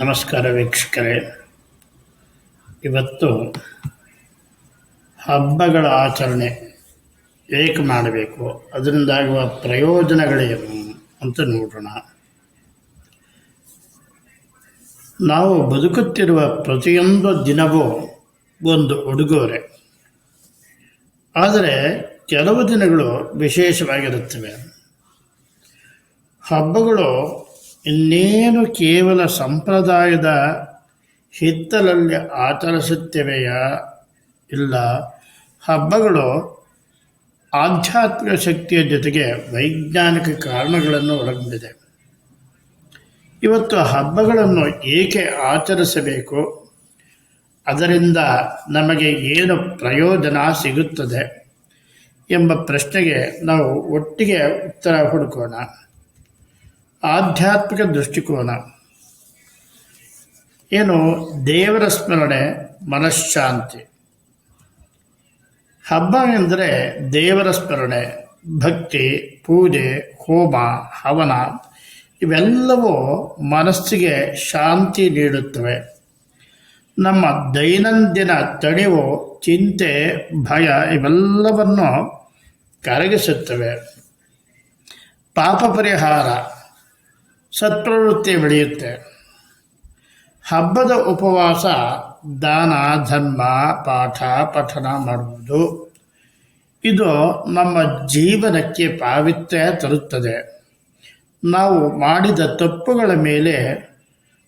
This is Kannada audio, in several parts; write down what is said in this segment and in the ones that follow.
ನಮಸ್ಕಾರ ವೀಕ್ಷಕರೇ. ಇವತ್ತು ಹಬ್ಬಗಳ ಆಚರಣೆ ಏಕೆ ಮಾಡಬೇಕು, ಅದರಿಂದಾಗುವ ಪ್ರಯೋಜನಗಳೇನು ಅಂತ ನೋಡೋಣ. ನಾವು ಬದುಕುತ್ತಿರುವ ಪ್ರತಿಯೊಂದು ದಿನವೂ ಒಂದು ಉಡುಗೊರೆ. ಆದರೆ ಕೆಲವು ದಿನಗಳು ವಿಶೇಷವಾಗಿರುತ್ತವೆ. ಹಬ್ಬಗಳು ಇನ್ನೇನು ಕೇವಲ ಸಂಪ್ರದಾಯದ ಹಿತ್ತಲಲ್ಲಿ ಆಚರಿಸುತ್ತೇವೆಯಾ? ಇಲ್ಲ. ಹಬ್ಬಗಳು ಆಧ್ಯಾತ್ಮಿಕ ಶಕ್ತಿಯ ಜೊತೆಗೆ ವೈಜ್ಞಾನಿಕ ಕಾರಣಗಳನ್ನು ಒಳಗೊಂಡಿದೆ. ಇವತ್ತು ಹಬ್ಬಗಳನ್ನು ಏಕೆ ಆಚರಿಸಬೇಕು? ಅದರಿಂದ ನಮಗೆ ಏನು ಪ್ರಯೋಜನ ಸಿಗುತ್ತದೆ ಎಂಬ ಪ್ರಶ್ನೆಗೆ ನಾವು ಒಟ್ಟಿಗೆ ಉತ್ತರ ಹುಡುಕೋಣ. ಆಧ್ಯಾತ್ಮಿಕ ದೃಷ್ಟಿಕೋನ. ಏನು? ದೇವರ ಸ್ಮರಣೆ ಮನಃಶಾಂತಿ ಹಬ್ಬ ಎಂದರೆ ದೇವರ ಸ್ಮರಣೆ, ಭಕ್ತಿ, ಪೂಜೆ, ಹೋಮ, ಹವನ, ಇವೆಲ್ಲವೂ ಮನಸ್ಸಿಗೆ ಶಾಂತಿ ನೀಡುತ್ತವೆ. ನಮ್ಮ ದೈನಂದಿನ ತಣಿವು ಚಿಂತೆ, ಭಯ ಇವೆಲ್ಲವನ್ನು ಕರಗಿಸುತ್ತವೆ. ಪಾಪ ಪರಿಹಾರ. ಸತ್ಪ್ರವೃತ್ತಿ ಬೆಳೆಯುತ್ತೆ. ಹಬ್ಬದ ಉಪವಾಸ, ದಾನ, ಧರ್ಮ, ಪಾಠ, ಪಠನ ಮಾಡುವುದು. ಇದು ನಮ್ಮ ಜೀವನಕ್ಕೆ ಪಾವಿತ್ರ್ಯ ತರುತ್ತದೆ. ನಾವು ಮಾಡಿದ ತಪ್ಪುಗಳ ಮೇಲೆ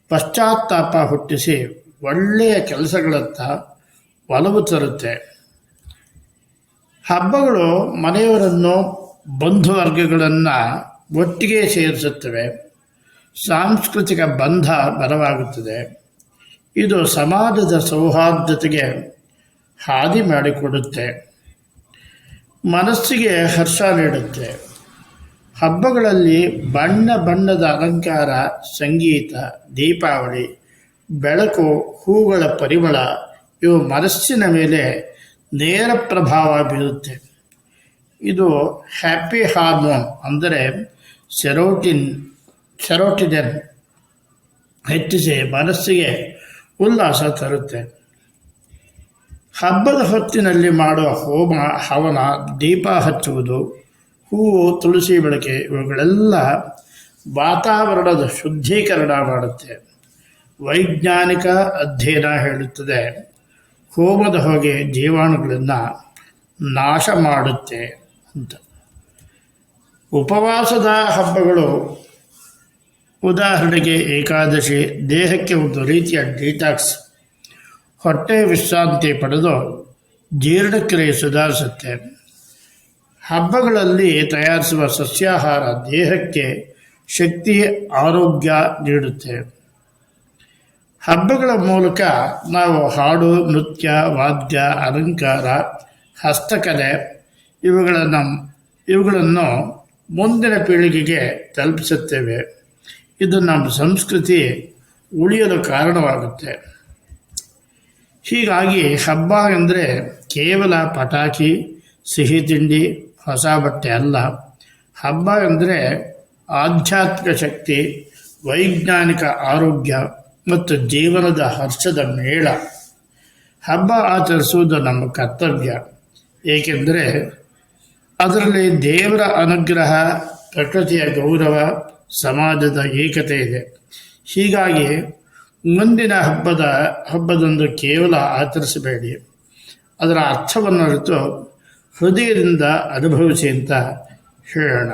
ಪಶ್ಚಾತ್ತಾಪ ಹುಟ್ಟಿಸಿ ಒಳ್ಳೆಯ ಕೆಲಸಗಳತ್ತ ಒಲವು ತರುತ್ತೆ. ಹಬ್ಬಗಳು ಮನೆಯವರನ್ನು ಬಂಧುವರ್ಗಗಳನ್ನು ಒಟ್ಟಿಗೆ ಸೇರಿಸುತ್ತವೆ. ಸಾಂಸ್ಕೃತಿಕ ಬಂಧ ಬಲವಾಗುತ್ತದೆ. ಇದು ಸಮಾಜದ ಸೌಹಾರ್ದತೆಗೆ ಹಾದಿ ಮಾಡಿಕೊಡುತ್ತೆ. ಮನಸ್ಸಿಗೆ ಹರ್ಷ ನೀಡುತ್ತೆ. ಹಬ್ಬಗಳಲ್ಲಿ ಬಣ್ಣ ಬಣ್ಣದ ಅಲಂಕಾರ, ಸಂಗೀತ, ದೀಪಾವಳಿ, ಬೆಳಕು, ಹೂಗಳ ಪರಿಮಳ, ಇವು ಮನಸ್ಸಿನ ಮೇಲೆ ನೇರ ಪ್ರಭಾವ ಬೀರುತ್ತೆ. ಇದು ಹ್ಯಾಪಿ ಹಾರ್ಮೋನ್ ಅಂದರೆ ಸೆರೋಟಿನ್ ಸೆರೋಟಿಜನ್ ಹೆಚ್ಚಿಸಿ ಮನಸ್ಸಿಗೆ ಉಲ್ಲಾಸ ತರುತ್ತೆ. ಹಬ್ಬದ ಹೊತ್ತಿನಲ್ಲಿ ಮಾಡುವ ಹೋಮ, ಹವನ, ದೀಪ ಹಚ್ಚುವುದು, ಹೂವು, ತುಳಸಿ ಬಳಕೆ, ಇವುಗಳೆಲ್ಲ ವಾತಾವರಣದ ಶುದ್ಧೀಕರಣ ಮಾಡುತ್ತೆ. ವೈಜ್ಞಾನಿಕ ಅಧ್ಯಯನ ಹೇಳುತ್ತದೆ, ಹೋಮದ ಹೊಗೆ ಜೀವಾಣುಗಳನ್ನು ನಾಶ ಮಾಡುತ್ತೆ ಅಂತ. ಉಪವಾಸದ ಹಬ್ಬಗಳು ಉದಾಹರಣೆಗೆ ಏಕಾದಶಿ, ದೇಹಕ್ಕೆ ಒಂದು ರೀತಿಯ ಡಿಟಾಕ್ಸ್ ಹೊಟ್ಟೆ ವಿಶ್ರಾಂತಿ ಪಡೆದು ಜೀರ್ಣಕ್ರಿಯೆ ಸುಧಾರಿಸುತ್ತೆ. ಹಬ್ಬಗಳಲ್ಲಿ ತಯಾರಿಸುವ ಸಸ್ಯಾಹಾರ ದೇಹಕ್ಕೆ ಶಕ್ತಿ, ಆರೋಗ್ಯ ನೀಡುತ್ತೆ. ಹಬ್ಬಗಳ ಮೂಲಕ ನಾವು ಹಾಡು, ನೃತ್ಯ, ವಾದ್ಯ, ಅಲಂಕಾರ, ಹಸ್ತಕಲೆ ಇವುಗಳನ್ನು ಇವುಗಳನ್ನು ಮುಂದಿನ ಪೀಳಿಗೆಗೆ ತಲುಪಿಸುತ್ತೇವೆ. ಇದು ನಮ್ಮ ಸಂಸ್ಕೃತಿ ಉಳಿಯಲು ಕಾರಣವಾಗುತ್ತೆ. ಹೀಗಾಗಿ ಹಬ್ಬ ಎಂದರೆ ಕೇವಲ ಪಟಾಕಿ, ಸಿಹಿ ತಿಂಡಿ, ಹೊಸ ಬಟ್ಟೆ ಅಲ್ಲ. ಹಬ್ಬ ಅಂದರೆ ಆಧ್ಯಾತ್ಮಿಕ ಶಕ್ತಿ, ವೈಜ್ಞಾನಿಕ ಆರೋಗ್ಯ ಮತ್ತು ಜೀವನದ ಹರ್ಷದ ಮೇಳ. ಹಬ್ಬ ಆಚರಿಸುವುದು ನಮ್ಮ ಕರ್ತವ್ಯ. ಏಕೆಂದರೆ ಅದರಲ್ಲಿ ದೇವರ ಅನುಗ್ರಹ, ಪ್ರಕೃತಿಯ ಗೌರವ ಸಮಾಜದ ಏಕತೆ ಇದೆ. ಹೀಗಾಗಿ ಮುಂದಿನ ಹಬ್ಬದ ಹಬ್ಬದಂದು ಕೇವಲ ಆಚರಿಸಬೇಡಿ. ಅದರ ಅರ್ಥವನ್ನು ಅರಿತು ಹೃದಯದಿಂದ ಅನುಭವಿಸಿ ಅಂತ ಹೇಳೋಣ.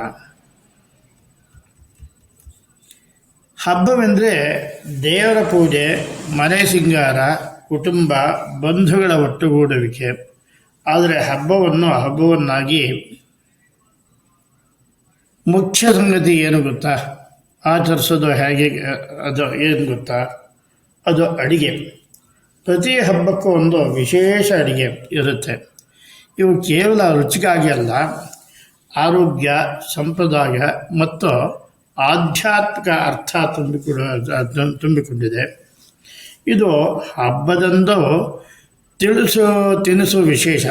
ಹಬ್ಬವೆಂದರೆ ದೇವರ ಪೂಜೆ, ಮನೆ ಸಿಂಗಾರ, ಕುಟುಂಬ, ಬಂಧುಗಳ ಒಟ್ಟುಗೂಡುವಿಕೆ. ಆದರೆ ಹಬ್ಬವನ್ನು ಹಬ್ಬವನ್ನಾಗಿ ಮುಖ್ಯ ಸಂಗತಿ ಏನು ಗೊತ್ತಾ? ಆಚರಿಸೋದು ಹೇಗೆ, ಅದು ಏನು ಗೊತ್ತಾ? ಅದು ಅಡಿಗೆ. ಪ್ರತಿ ಹಬ್ಬಕ್ಕೂ ಒಂದು ವಿಶೇಷ ಅಡಿಗೆ ಇರುತ್ತೆ. ಇವು ಕೇವಲ ರುಚಿಗಾಗಿ ಅಲ್ಲ, ಆರೋಗ್ಯ, ಸಂಪ್ರದಾಯ ಮತ್ತು ಆಧ್ಯಾತ್ಮಿಕ ಅರ್ಥ ತುಂಬಿಕೊಡ, ತುಂಬಿಕೊಂಡಿದೆ. ಇದು ಹಬ್ಬದಂದು ತಿಳಿಸು, ತಿನಿಸು ವಿಶೇಷ.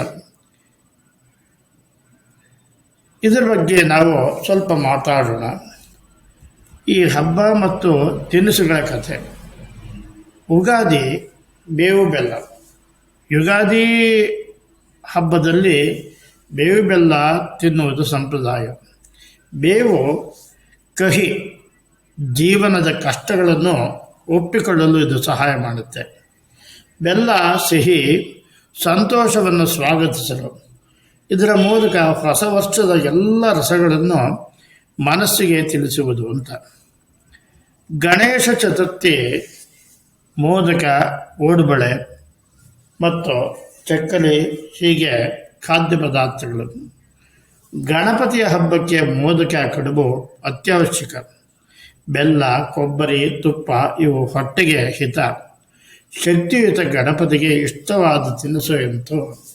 ಇದರ ಬಗ್ಗೆ ನಾವು ಸ್ವಲ್ಪ ಮಾತಾಡೋಣ. ಈ ಹಬ್ಬ ಮತ್ತು ತಿನಿಸುಗಳ ಕಥೆ. ಉಗಾದಿ ಬೇವು ಬೆಲ್ಲ. ಯುಗಾದಿ ಹಬ್ಬದಲ್ಲಿ ಬೇವು ಬೆಲ್ಲ ತಿನ್ನುವುದು ಸಂಪ್ರದಾಯ. ಬೇವು ಕಹಿ ಜೀವನದ ಕಷ್ಟಗಳನ್ನು ಒಪ್ಪಿಕೊಳ್ಳಲು ಇದು ಸಹಾಯ ಮಾಡುತ್ತೆ. ಬೆಲ್ಲ ಸಿಹಿ ಸಂತೋಷವನ್ನು ಸ್ವಾಗತಿಸಲು. ಇದರ ಮೂಲಕ ಹೊಸ ವರ್ಷದ ಎಲ್ಲ ರಸಗಳನ್ನು ಮನಸ್ಸಿಗೆ ತಿಳಿಸುವುದು ಅಂತ. ಗಣೇಶ ಚತುರ್ಥಿ ಮೋದಕ, ಓಡುಬಳೆ ಮತ್ತು ಚಕ್ಕಲಿ ಹೀಗೆ ಖಾದ್ಯ ಪದಾರ್ಥಗಳು. ಗಣಪತಿಯ ಹಬ್ಬಕ್ಕೆ ಮೋದಕ ಕಡುಬು ಅತ್ಯವಶ್ಯಕ. ಬೆಲ್ಲ, ಕೊಬ್ಬರಿ, ತುಪ್ಪ ಇವು ಹೊಟ್ಟೆಗೆ ಹಿತ. ಶಕ್ತಿಯುತ ಗಣಪತಿಗೆ ಇಷ್ಟವಾದ ತಿನಿಸು ಎಂತು?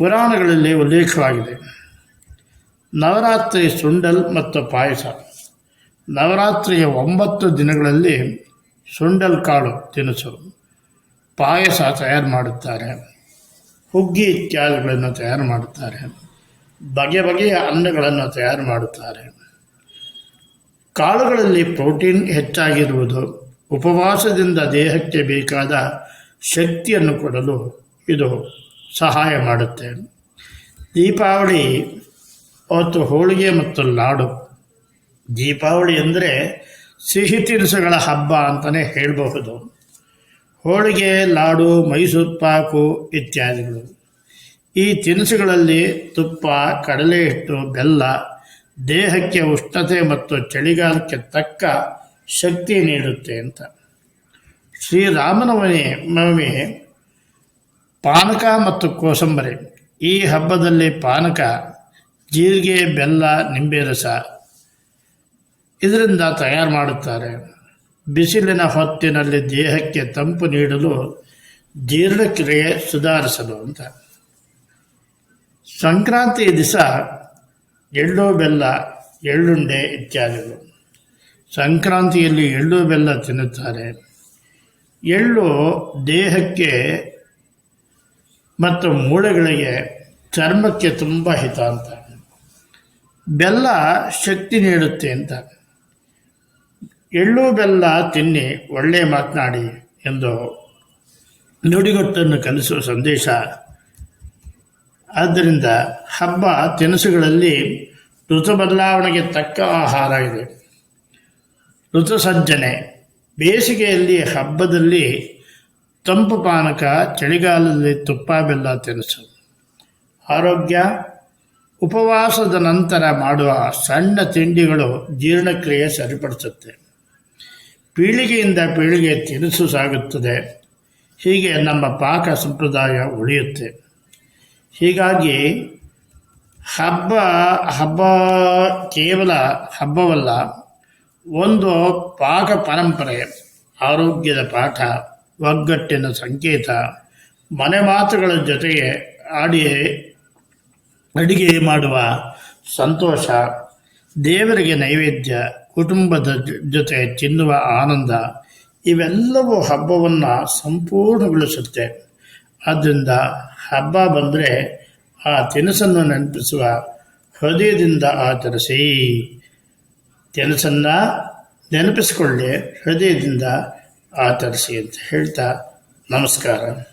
ಪುರಾಣಗಳಲ್ಲಿ ಉಲ್ಲೇಖವಾಗಿದೆ. ನವರಾತ್ರಿ ಸುಂಡಲ್ ಮತ್ತು ಪಾಯಸ. ನವರಾತ್ರಿಯ ಒಂಬತ್ತು ದಿನಗಳಲ್ಲಿ ಸುಂಡಲ್ ಕಾಳು ತಿನಿಸು. ಪಾಯಸ ತಯಾರು ಮಾಡುತ್ತಾರೆ. ಹುಗ್ಗಿ ಇತ್ಯಾದಿಗಳನ್ನು ತಯಾರು ಮಾಡುತ್ತಾರೆ. ಬಗೆ ಬಗೆಯ ಅನ್ನಗಳನ್ನು ತಯಾರು ಮಾಡುತ್ತಾರೆ. ಕಾಳುಗಳಲ್ಲಿ ಪ್ರೋಟೀನ್ ಹೆಚ್ಚಾಗಿರುವುದು ಉಪವಾಸದಿಂದ ದೇಹಕ್ಕೆ ಬೇಕಾದ ಶಕ್ತಿಯನ್ನು ಕೊಡಲು ಇದು ಸಹಾಯ ಮಾಡುತ್ತೆ ದೀಪಾವಳಿ ಅವತ್ತು ಹೋಳಿಗೆ ಮತ್ತು ಲಾಡು. ದೀಪಾವಳಿ ಅಂದರೆ ಸಿಹಿ ತಿನಿಸುಗಳ ಹಬ್ಬ ಅಂತಲೇ ಹೇಳಬಹುದು. ಹೋಳಿಗೆ, ಲಾಡು, ಮೈಸೂರು ಪಾಕು ಇತ್ಯಾದಿಗಳು. ಈ ತಿನಿಸುಗಳಲ್ಲಿ ತುಪ್ಪ ಕಡಲೆ ಹಿಟ್ಟು ಬೆಲ್ಲ, ದೇಹಕ್ಕೆ ಉಷ್ಣತೆ ಮತ್ತು ಚಳಿಗಾಲಕ್ಕೆ ತಕ್ಕ ಶಕ್ತಿ ನೀಡುತ್ತೆ ಅಂತ. ಶ್ರೀರಾಮನವಮಿ ನವಮಿ ಪಾನಕ ಮತ್ತು ಕೋಸಂಬರಿ. ಈ ಹಬ್ಬದಲ್ಲಿ ಪಾನಕ, ಜೀರಿಗೆ, ಬೆಲ್ಲ ನಿಂಬೆ ರಸ ಇದರಿಂದ ತಯಾರು ಮಾಡುತ್ತಾರೆ. ಬಿಸಿಲಿನ ಹೊತ್ತಿನಲ್ಲಿ ದೇಹಕ್ಕೆ ತಂಪು ನೀಡಲು ಜೀರ್ಣಕ್ರಿಯೆ ಸುಧಾರಿಸಲು ಅಂತ. ಸಂಕ್ರಾಂತಿ ದಿವಸ ಎಳ್ಳು, ಬೆಲ್ಲ, ಎಳ್ಳುಂಡೆ ಇತ್ಯಾದಿಗಳು. ಸಂಕ್ರಾಂತಿಯಲ್ಲಿ ಎಳ್ಳು, ಬೆಲ್ಲ ತಿನ್ನುತ್ತಾರೆ. ಎಳ್ಳು ದೇಹಕ್ಕೆ ಮತ್ತು ಮೂಳೆಗಳಿಗೆ ಚರ್ಮಕ್ಕೆ ತುಂಬ ಹಿತ ಅಂತ. ಬೆಲ್ಲ ಶಕ್ತಿ ನೀಡುತ್ತೆ ಅಂತ. ಎಳ್ಳು ಬೆಲ್ಲ ತಿನ್ನಿ, ಒಳ್ಳೆ ಮಾತನಾಡಿ ಎಂದು ನುಡಿಗೊಟ್ಟನ್ನು ಕಲಿಸುವ ಸಂದೇಶ. ಆದ್ದರಿಂದ ಹಬ್ಬ ತಿನಿಸುಗಳಲ್ಲಿ ಋತು ಬದಲಾವಣೆಗೆ ತಕ್ಕ ಆಹಾರ ಇದೆ. ಋತು ಸಜ್ಜನೆ. ಬೇಸಿಗೆಯಲ್ಲಿ ಹಬ್ಬದಲ್ಲಿ ತಂಪು ಪಾನಕ ಚಳಿಗಾಲದಲ್ಲಿ ತುಪ್ಪ, ಬೆಲ್ಲ ತಿನಿಸು. ಆರೋಗ್ಯ. ಉಪವಾಸದ ನಂತರ ಮಾಡುವ ಸಣ್ಣ ತಿಂಡಿಗಳು ಜೀರ್ಣಕ್ರಿಯೆ ಸರಿಪಡಿಸುತ್ತೆ. ಪೀಳಿಗೆಯಿಂದ ಪೀಳಿಗೆ ತಿನಿಸು ಸಾಗುತ್ತದೆ. ಹೀಗೆ ನಮ್ಮ ಪಾಕ ಸಂಪ್ರದಾಯ ಉಳಿಯುತ್ತೆ. ಹೀಗಾಗಿ ಹಬ್ಬ ಹಬ್ಬ ಕೇವಲ ಹಬ್ಬವಲ್ಲ, ಒಂದು ಪಾಕ ಪರಂಪರೆ, ಆರೋಗ್ಯದ ಪಾಠ. ಒಗ್ಗಟ್ಟಿನ ಸಂಕೇತ. ಮನೆ ಮಾತುಗಳ ಜೊತೆಗೆ ಆಡಿ ಅಡಿಗೆ ಮಾಡುವ ಸಂತೋಷ. ದೇವರಿಗೆ ನೈವೇದ್ಯ, ಕುಟುಂಬದ ಜೊತೆ ತಿನ್ನುವ ಆನಂದ. ಇವೆಲ್ಲವೂ ಹಬ್ಬವನ್ನು ಸಂಪೂರ್ಣಗೊಳಿಸುತ್ತೆ. ಆದ್ದರಿಂದ ಹಬ್ಬ ಬಂದರೆ ಆ ತಿನಸನ್ನು ನೆನಪಿಸುವ ಹೃದಯದಿಂದ ಆಚರಿಸಿ. ತಿನಸನ್ನು ನೆನಪಿಸಿಕೊಳ್ಳಿ. ಹೃದಯದಿಂದ ಆಚರಿಸಿ ಅಂತ ಹೇಳ್ತಾ ನಮಸ್ಕಾರ.